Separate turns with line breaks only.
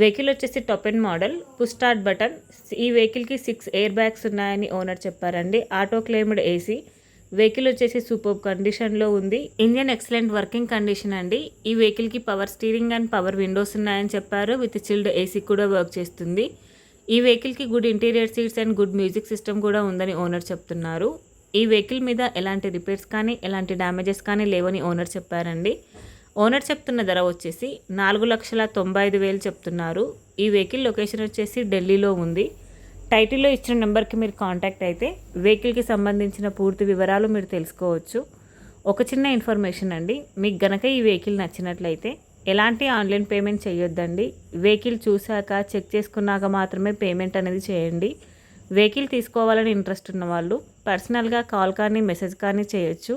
Vehicle వచ్చేసి top and model. Push start button. ఈ వెహికల్కి సిక్స్ ఎయిర్ బ్యాగ్స్ ఉన్నాయని ఓనర్ చెప్పారండి. Auto claimed AC. వెహికల్ వచ్చేసి సూపర్ కండిషన్లో ఉంది. ఇంజన్ ఎక్సలెంట్ వర్కింగ్ కండిషన్ అండి. ఈ వెహికల్కి power steering and power windows ఉన్నాయని చెప్పారు. విత్ చిల్డ్ ఏసీ కూడా వర్క్ చేస్తుంది. ఈ వెహికల్కి good interior seats and good music system కూడా ఉందని ఓనర్ చెప్తున్నారు. ఈ వెహికల్ మీద ఎలాంటి రిపేర్స్ కానీ ఎలాంటి డ్యామేజెస్ కానీ లేవని ఓనర్ చెప్పారండి. ఓనర్ చెప్తున్న ధర వచ్చేసి నాలుగు లక్షల తొంభై ఐదు వేలు చెప్తున్నారు. ఈ వెహికల్ లొకేషన్ వచ్చేసి ఢిల్లీలో ఉంది. టైటిల్లో ఇచ్చిన నెంబర్కి మీరు కాంటాక్ట్ అయితే వెహికల్కి సంబంధించిన పూర్తి వివరాలు మీరు తెలుసుకోవచ్చు. ఒక చిన్న ఇన్ఫర్మేషన్ అండి మీకు గనక ఈ వెహికల్ నచ్చినట్లయితే ఎలాంటి ఆన్లైన్ పేమెంట్ చేయొద్దండి. వెహికల్ చూశాక చెక్ చేసుకున్నాక మాత్రమే పేమెంట్ అనేది చేయండి. వెహికల్ తీసుకోవాలని ఇంట్రెస్ట్ ఉన్న వాళ్ళు పర్సనల్గా కాల్ కానీ మెసేజ్ కానీ చేయొచ్చు.